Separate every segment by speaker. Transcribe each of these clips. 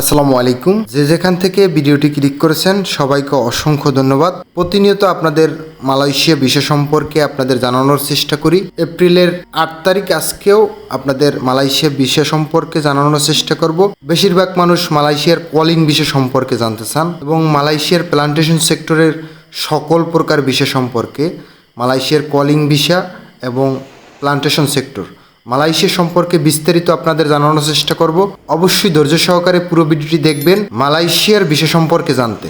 Speaker 1: আসসালামু আলাইকুম। যে যেখান থেকে ভিডিওটি ক্লিক করেছেন, সবাইকে অসংখ্য ধন্যবাদ। প্রতিনিয়ত আপনাদের মালয়েশিয়া বিষয় সম্পর্কে আপনাদের জানানোর চেষ্টা করি। এপ্রিলের আট তারিখ আজকেও আপনাদের মালয়েশিয়া বিষয় সম্পর্কে জানানোর চেষ্টা করব। বেশিরভাগ মানুষ মালয়েশিয়ার কলিং বিষয় সম্পর্কে জানতে চান এবং মালয়েশিয়ার প্লান্টেশন সেক্টরের সকল প্রকার বিষয় সম্পর্কে মালয়েশিয়ার কলিং ভিসা এবং প্লান্টেশন সেক্টর মালয়েশিয়া সম্পর্কে বিস্তারিত আপনাদের জানানোর চেষ্টা করব। অবশ্যই ধৈর্য সহকারে পুরো ভিডিওটি দেখবেন মালয়েশিয়ার বিষয় সম্পর্কে জানতে।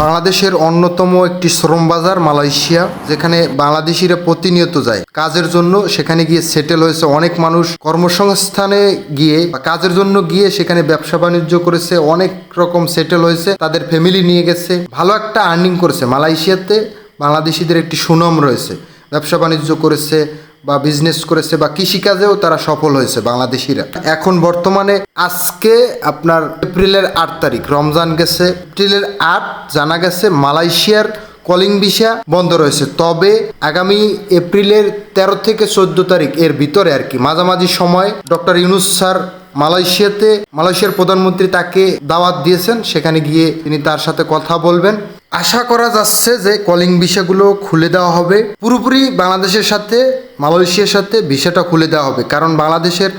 Speaker 1: বাংলাদেশের অন্যতম একটি শ্রম বাজার মালয়েশিয়া, যেখানে বাংলাদেশিরা প্রতিনিয়ত যায়। কাজের জন্য সেখানে গিয়ে সেটেল হয়েছে অনেক মানুষ। কর্মসংস্থানে গিয়ে কাজের জন্য গিয়ে সেখানে ব্যবসা বাণিজ্য করেছে, অনেক রকম সেটেল হয়েছে, তাদের ফ্যামিলি নিয়ে গেছে। ভালো একটা আর্নিং করেছে। মালয়েশিয়াতে বাংলাদেশিদের একটি সুনাম রয়েছে। ব্যবসা বাণিজ্য করেছে বা বিজনেস করেছে বা কৃষিকাজেও তারা সফল হয়েছে বাংলাদেশিরা। এখন বর্তমানে আজকে আপনার এপ্রিলের আট তারিখ, রমজান গেছে, এপ্রিলের আট জানা গেছে মালয়েশিয়ার কলিং ভিসা বন্ধ রয়েছে। তবে আগামী এপ্রিলের তেরো থেকে চোদ্দ তারিখ এর ভিতরে আর কি, মাঝামাঝি সময় ডক্টর ইউনুস স্যার মালয়েশিয়াতে, মালয়েশিয়ার প্রধানমন্ত্রী তাকে দাওয়াত দিয়েছেন, সেখানে গিয়ে তিনি তার সাথে কথা বলবেন। আশা করা যাচ্ছে যে কলিং ভিসাগুলো খুলে দেওয়া হবে। পুরোপুরি বাংলাদেশের সাথে মালয়েশিয়ার সাথে ভিসাটা খুলে দেওয়া হবে। কারণ বাংলাদেশের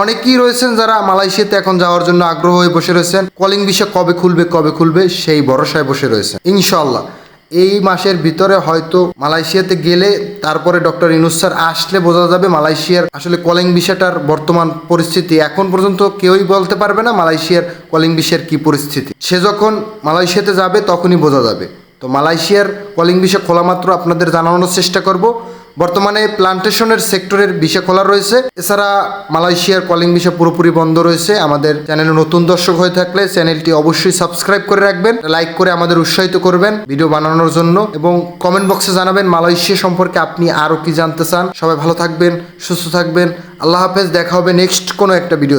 Speaker 1: অনেকেই রয়েছেন যারা মালয়েশিয়াতে এখন যাওয়ার জন্য আগ্রহ হয়ে বসে রয়েছেন। কলিং ভিসা কবে খুলবে কবে খুলবে সেই ভরসায় বসে রয়েছে ইনশাল্লাহ এই মাসের ভিতরে হয়তো মালয়েশিয়াতে গেলে তারপরে ডক্টর ইনুস স্যার আসলে বোঝা যাবে মালয়েশিয়ার আসলে কলিং ভিসাটার বর্তমান পরিস্থিতি। এখন পর্যন্ত কেউই বলতে পারবে না মালয়েশিয়ার কলিং ভিসার কি পরিস্থিতি। সে যখন মালয়েশিয়াতে যাবে তখনই বোঝা যাবে। তো মালয়েশিয়ার কলিং ভিসা খোলা মাত্র আপনাদের জানানোর চেষ্টা করব। বর্তমানে প্লান্টেশনের সেক্টরের ভিসা খোলা রয়েছে। এছাড়া মালয়েশিয়ার কলিং ভিসা পুরোপুরি বন্ধ রয়েছে। আমাদের চ্যানেলে নতুন দর্শক হয়ে থাকলে চ্যানেলটি অবশ্যই সাবস্ক্রাইব করে রাখবেন, লাইক করে আমাদের উৎসাহিত করবেন ভিডিও বানানোর জন্য এবং কমেন্ট বক্সে জানাবেন মালয়েশিয়া সম্পর্কে আপনি আরও কি জানতে চান। সবাই ভালো থাকবেন, সুস্থ থাকবেন। আল্লাহ হাফেজ, দেখা হবে নেক্সট কোনো একটা ভিডিও